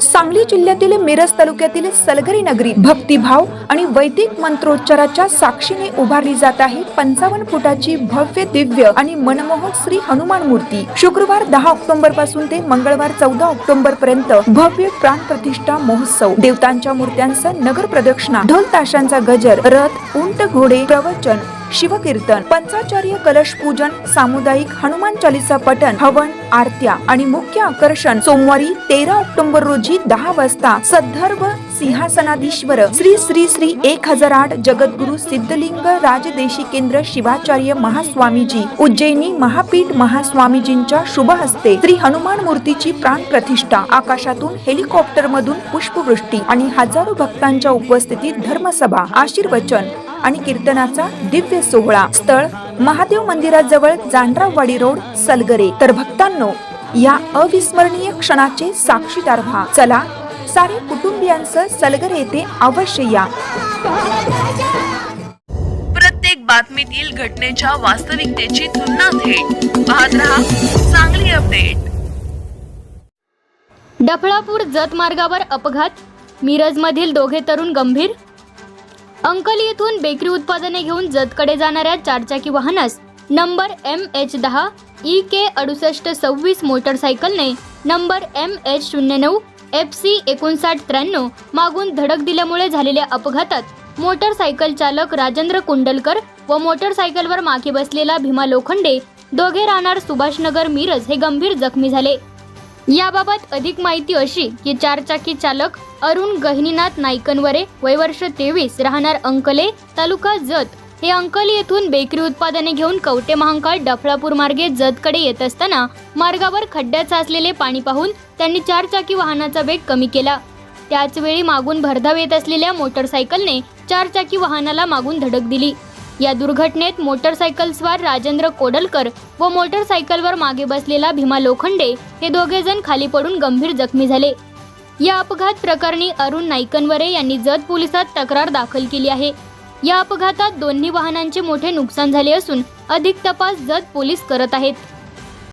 सांगली जिल्ह्यातील मिरज तालुक्यातील सलगरी नगरी भक्तिभाव आणि वैदिक मंत्रोच्चाराच्या साक्षीने उभारली जात आहे. पंचावन्न फुटाची भव्य दिव्य आणि मनमोहक श्री हनुमान मूर्ती. शुक्रवार दहा ऑक्टोबरपासून ते मंगळवार चौदा ऑक्टोबर पर्यंत भव्य प्राण प्रतिष्ठा महोत्सव. देवतांच्या मूर्त्यांचं नगर प्रदक्षिणा ढोल ताशांचा गजर रथ उंट घोडे प्रवचन शिवकीर्तन पंचाचार्य कलश पूजन सामुदायिक हनुमान चालीसा पठण हवन आरत्या आणि मुख्य आकर्षण सोमवारी तेरा ऑक्टोबर रोजी दहा वाजता सद्धर्व सिंहासनाधीश्वर श्री श्री श्री एक हजार आठ जगद्गुरु सिद्धलिंग राजदेशी केंद्र शिवाचार्य महास्वामीजी उज्जैनी महापीठ महास्वामीजींच्या शुभ हस्ते श्री हनुमान मूर्तीची प्राण प्रतिष्ठा आकाशातून हेलिकॉप्टर मधून पुष्पवृष्टी आणि हजारो भक्तांच्या उपस्थितीत धर्मसभा आशीर्वचन आणि कीर्तनाचा दिव्य सोहळा स्थळ महादेव मंदिराजवळ जांड्रावाडी रोड सलगरे. तर भक्तांनो या अविस्मरणीय क्षणाचे साक्षीदार व्हा चला सारे कुटुंबियांसह सलगरे येथे अवश्य या. प्रत्येक बातमीतील घटनेच्या वास्तविकतेची तुलना थेट. पाहत रहा चांगली अपडेट. डफळापूर जत मार्गावर अपघात. मिरजमधील दोघे तरुण गंभीर. अंकली येथून बेकरी उत्पादने घेऊन जतकडे जाणाऱ्या चारचाकी वाहनास नंबर एम एच दहा ई के अडुसष्ट सव्वीस मोटरसायकलने नंबर एम एच शून्य नऊ एफ सी एकोणसाठ त्र्याण्णव मागून धडक दिल्यामुळे झालेल्या अपघातात मोटरसायकल चालक राजेंद्र कुंडलकर व मोटरसायकलवर मागे बसलेला भीमा लोखंडे दोघे राहणार सुभाषनगर मिरज हे गंभीर जखमी झाले. याबाबत अधिक माहिती अशी की चारचाकी चालक अरुण गहिनीनाथ नाईकनवरे वयवर्ष तेवीस राहणार अंकले तालुका जत. हे अंकली येथून बेकरी उत्पादने घेऊन कवटे महांकाळ डफळापूर मार्गे जतकडे येत असताना मार्गावर खड्ड्यात साचलेले पाणी पाहून त्यांनी चारचाकी वाहनाचा वेग कमी केला. त्याचवेळी मागून भरधाव येत असलेल्या मोटरसायकलने चारचाकी वाहनाला मागून धडक दिली. या दुर्घटनेत मोटरसायकलस्वार राजेंद्र कोडलकर व मोटरसायकलवर मागे बसलेला भीमा लोखंडे हे दोघे जण खाली पडून गंभीर जखमी झाले. या अपघात प्रकरणी अरुण नाईकनवरे यांनी जत पोलिसात तक्रार दाखल केली आहे. या अपघातात दोन्ही वाहनांचे मोठे नुकसान झाले असून अधिक तपास जत पोलीस करत आहेत.